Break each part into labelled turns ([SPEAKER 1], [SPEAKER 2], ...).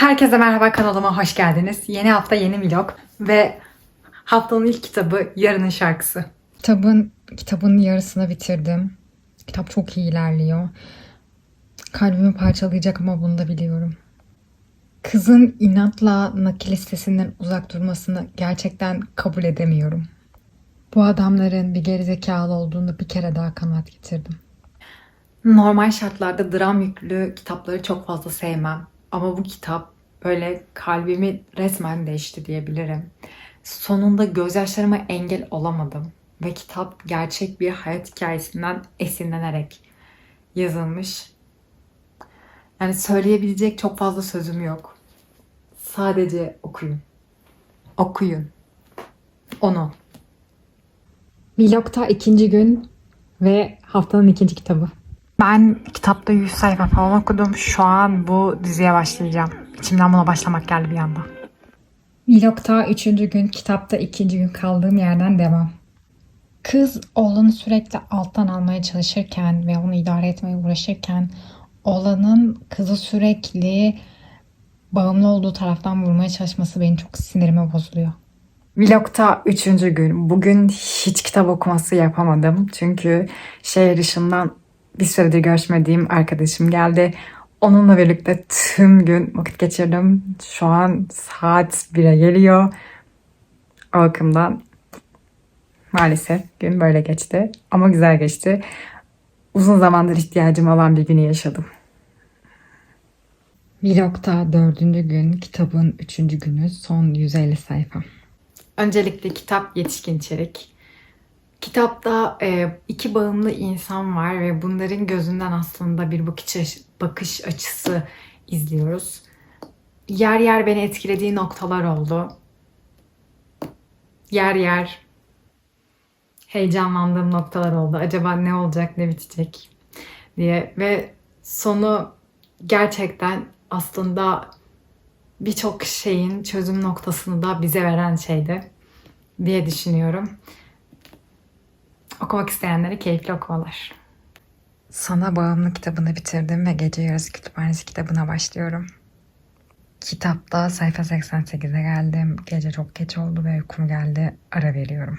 [SPEAKER 1] Herkese merhaba kanalıma hoş geldiniz. Yeni hafta yeni vlog ve haftanın ilk kitabı Yarının Şarkısı.
[SPEAKER 2] Kitabın kitabın yarısını bitirdim. Kitap çok iyi ilerliyor. Kalbimi parçalayacak ama bunu da biliyorum. Kızın inatla nakil listesinden uzak durmasını gerçekten kabul edemiyorum. Bu adamların bir gerizekalı olduğunu bir kere daha kanaat getirdim.
[SPEAKER 1] Normal şartlarda dram yüklü kitapları çok fazla sevmem. Ama bu kitap böyle kalbimi resmen değişti diyebilirim. Sonunda gözyaşlarıma engel olamadım. Ve kitap gerçek bir hayat hikayesinden esinlenerek yazılmış. Yani söyleyebilecek çok fazla sözüm yok. Sadece okuyun. Okuyun. Onu.
[SPEAKER 2] Vlog'ta ikinci gün ve haftanın ikinci kitabı.
[SPEAKER 1] Ben kitapta 100 sayfa falan okudum. Şu an bu diziye başlayacağım. İçimden buna başlamak geldi bir anda.
[SPEAKER 2] Vlog'ta üçüncü gün, kitapta ikinci gün kaldığım yerden devam. Kız oğlanı sürekli alttan almaya çalışırken ve onu idare etmeye uğraşırken oğlanın kızı sürekli bağımlı olduğu taraftan vurmaya çalışması beni çok sinirime bozuluyor.
[SPEAKER 1] Vlogta üçüncü gün. Bugün hiç kitap okuması yapamadım. Çünkü şehir dışından bir süredir görüşmediğim arkadaşım geldi. Onunla birlikte tüm gün vakit geçirdim. Şu an saat 1'e geliyor. O bakımdan maalesef gün böyle geçti. Ama güzel geçti. Uzun zamandır ihtiyacım olan bir günü yaşadım.
[SPEAKER 2] Vlogta dördüncü gün, kitabın üçüncü günü, son 150 sayfa.
[SPEAKER 1] Öncelikle kitap yetişkin içerik. Kitapta e, iki bağımlı insan var ve bunların gözünden aslında bir bakış, aç- bakış açısı izliyoruz. Yer yer beni etkilediği noktalar oldu. Yer yer heyecanlandığım noktalar oldu. Acaba ne olacak, ne bitecek diye ve sonu gerçekten aslında birçok şeyin çözüm noktasını da bize veren şeydi diye düşünüyorum. Okumak isteyenlere keyifli okumalar.
[SPEAKER 2] Sana bağımlı kitabını bitirdim ve gece yarısı kütüphanesi kitabına başlıyorum. Kitapta sayfa 88'e geldim. Gece çok geç oldu ve uykum geldi. Ara veriyorum.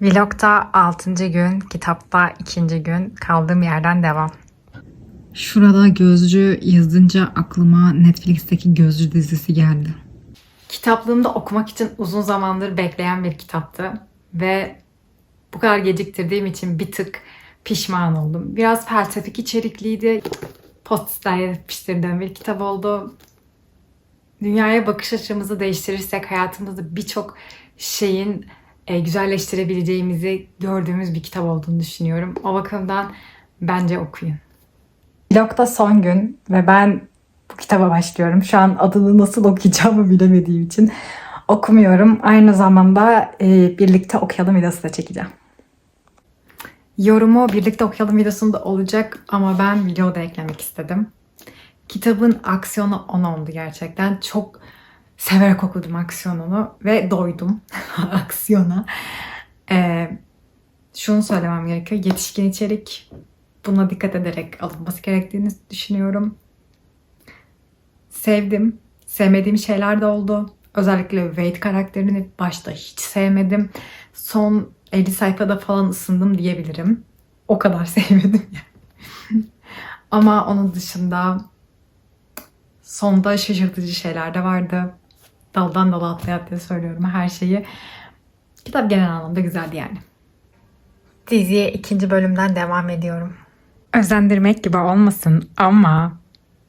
[SPEAKER 1] Vlogta 6. gün, kitapta 2. gün kaldığım yerden devam.
[SPEAKER 2] Şurada Gözcü yazınca aklıma Netflix'teki Gözcü dizisi geldi.
[SPEAKER 1] Kitaplığımda okumak için uzun zamandır bekleyen bir kitaptı ve bu kadar geciktirdiğim için bir tık pişman oldum. Biraz felsefik içerikliydi. Postitler yapıştırdığım bir kitap oldu. Dünyaya bakış açımızı değiştirirsek hayatımızda birçok şeyin e, güzelleştirebileceğimizi gördüğümüz bir kitap olduğunu düşünüyorum. O bakımdan bence okuyun. Vlogda son gün ve ben bu kitaba başlıyorum. Şu an adını nasıl okuyacağımı bilemediğim için okumuyorum. Aynı zamanda e, birlikte okuyalım videosu da çekeceğim. Yorumu birlikte okuyalım videosunda olacak ama ben videoda eklemek istedim. Kitabın aksiyonu 10 oldu gerçekten. Çok severek okudum aksiyonunu ve doydum aksiyona. Ee, şunu söylemem gerekiyor. Yetişkin içerik buna dikkat ederek alınması gerektiğini düşünüyorum. Sevdim. Sevmediğim şeyler de oldu. Özellikle Wade karakterini başta hiç sevmedim. Son 50 sayfada falan ısındım diyebilirim. O kadar sevmedim yani. Ama onun dışında sonda şaşırtıcı şeyler de vardı. Daldan dala atlaya atlaya söylüyorum her şeyi. Kitap genel anlamda güzeldi yani. Diziye ikinci bölümden devam ediyorum. Özendirmek gibi olmasın ama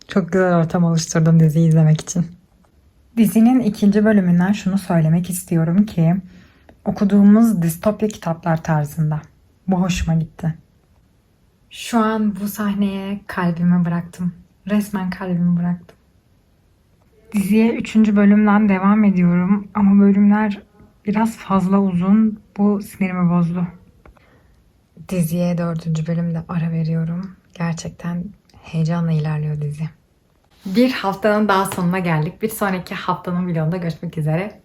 [SPEAKER 1] çok güzel ortam oluşturdum diziyi izlemek için. Dizinin ikinci bölümünden şunu söylemek istiyorum ki okuduğumuz distopya kitaplar tarzında. Bu hoşuma gitti. Şu an bu sahneye kalbimi bıraktım. Resmen kalbimi bıraktım. Diziye üçüncü bölümden devam ediyorum ama bölümler biraz fazla uzun. Bu sinirimi bozdu.
[SPEAKER 2] Diziye dördüncü bölümde ara veriyorum. Gerçekten heyecanla ilerliyor dizi.
[SPEAKER 1] Bir haftanın daha sonuna geldik. Bir sonraki haftanın vlogunda görüşmek üzere.